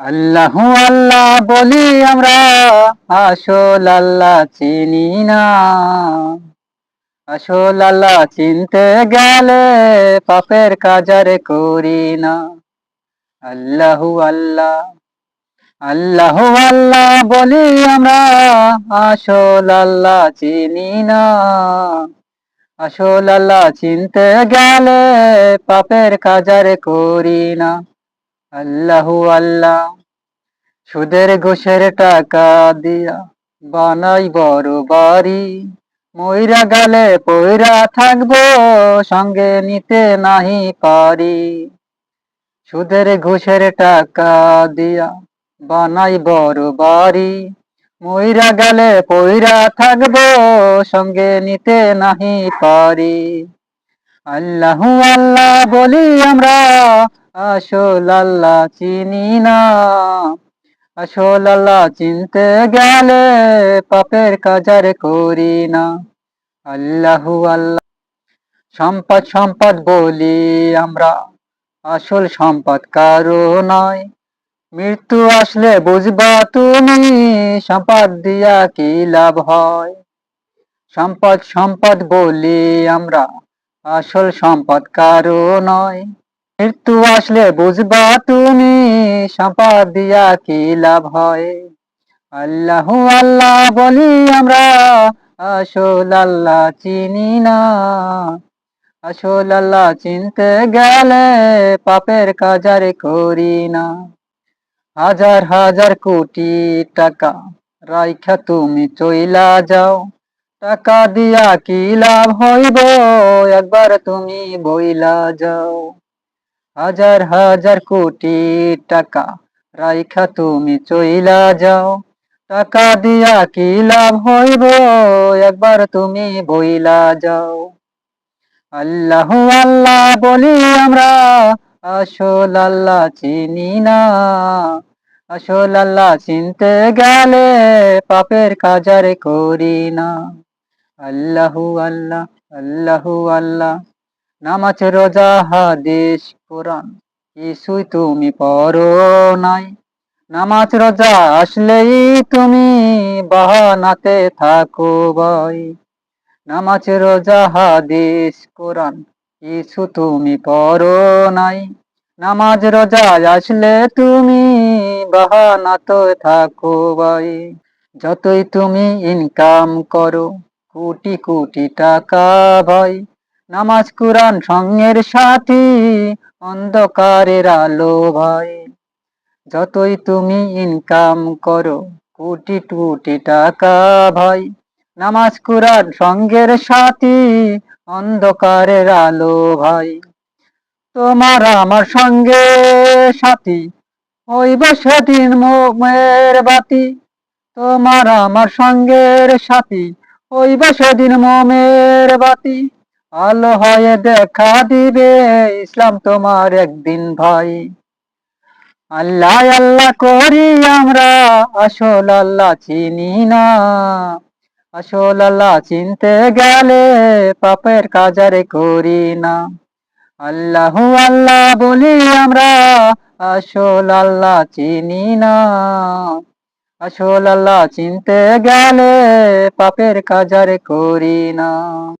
আল্লাহ আল্লাহ বলি আমরা, আসল আল্লাহ চিনি না। আসল আল্লাহ চিনতে গেলে পাপের কাজারে করি না। আল্লাহ আল্লাহ আল্লাহ আল্লাহ বলি আমরা, আসল আল্লাহ চিনি না। আসল আল্লাহ চিনতে গেলে পাপের কাজারে করি না। আল্লাহু আল্লাহ সুদের ঘুষের টাকা দিয়া বানাই বড় বাড়ি। ময়রা গেলে পয়রা থাকব, সঙ্গে নিতে নাহি পারি। সুদের ঘুষের টাকা দিয়া বানাই বড় বাড়ি। ময়রা গেলে পয়রা থাকব, সঙ্গে নিতে নাহি পারি। আল্লাহ আল্লাহ বলি আমরা, আসল আল্লাহ চিনি না। আসল আল্লাহ চিনতে গেলে পাপের কাজার করি না। আল্লাহ আল্লাহ, সম্পদ সম্পদ বলি আমরা। আসল সম্পদ কারও নয়। মৃত্যু আসলে বুঝবা তুমি, সম্পদ দিয়া কি লাভ হয়? সম্পদ সম্পদ বলি আমরা, আসল সম্পদ কারও নয়। মৃত্যু আসলে বুঝবা তুমি, সম্পদ দিয়া কি লাভ হয়? আল্লাহ আল্লাহ বলি আমরা, আসল আল্লাহ চিনি না। আসল আল্লাহ চিনতে গেলে পাপের কাজারে করি না। হাজার হাজার কোটি টাকা রাইখা তুমি চইলা যাও। টাকা দিয়া কি লাভ হইব? একবার তুমি বইলা যাও। হাজার হাজার কোটি টাকা রাইখা তুমি চইলা যাও। টাকা দিয়া কি লাভ হইব? একবার তুমি বইলা যাও। আল্লাহ আল্লাহ বলি আমরা, আসল আল্লাহ চিনি না। আসল আল্লাহ চিনতে গেলে পাপের কাজারে করি না। আল্লাহু আল্লাহ আল্লাহু আল্লাহ, নামাজ, রোজা, হাদিস, কোরআন, কিছুই তুমি পড়ো নাই। নামাজ, রোজা আসলেই তুমি বাহানাতে থাকো ভাই। নামাজ, রোজা, হাদিস, কোরআন কিছু তুমি পড়ো নাই। নামাজ, রোজা আসলে তুমি বাহানাতে থাকো ভাই। যতই তুমি ইনকাম করো, কোটি কোটি টাকা ভাই। নামাজ কোরআন সঙ্গের সাথী, অন্ধকারের আলো ভাই। যতই তুমি ইনকাম করো, কোটি কোটি টাকা ভাই। নামাজ কোরআন সঙ্গের সাথী, অন্ধকারের আলো ভাই। তোমার আমার সঙ্গে সাথী হইব সেদিন মোমের বাতি। তোমার আমার সঙ্গের সাথী, হইব সেদিন মোমের বাতি। আলো হয়ে দেখা দিবে ইসলাম তোমার একদিন ভাই। আল্লাহ আল্লাহ করি আমরা, আসল আল্লাহ চিনি না। আসল আল্লাহ চিনতে গেলে পাপের কাজারে করি না। আল্লাহ আল্লাহ বলি আমরা আসল আল্লাহ চিনি না। আসল আল্লাহ চিনতে গেলে পাপের কাজার করি না।